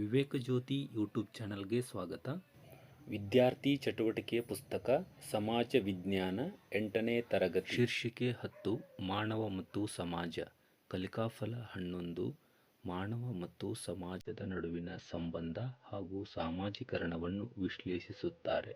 ವಿವೇಕ ಜ್ಯೋತಿ YouTube ಚಾನಲ್ಗೆ ಸ್ವಾಗತ. ವಿದ್ಯಾರ್ಥಿ ಚಟುವಟಿಕೆ ಪುಸ್ತಕ ಸಮಾಜ ವಿಜ್ಞಾನ ಎಂಟನೇ ತರಗತಿ. ಶೀರ್ಷಿಕೆ ಹತ್ತು ಮಾನವ ಮತ್ತು ಸಮಾಜ. ಕಲಿಕಾಫಲ ಹನ್ನೊಂದು ಮಾನವ ಮತ್ತು ಸಮಾಜದ ನಡುವಿನ ಸಂಬಂಧ ಹಾಗೂ ಸಾಮಾಜೀಕರಣವನ್ನು ವಿಶ್ಲೇಷಿಸುತ್ತಾರೆ.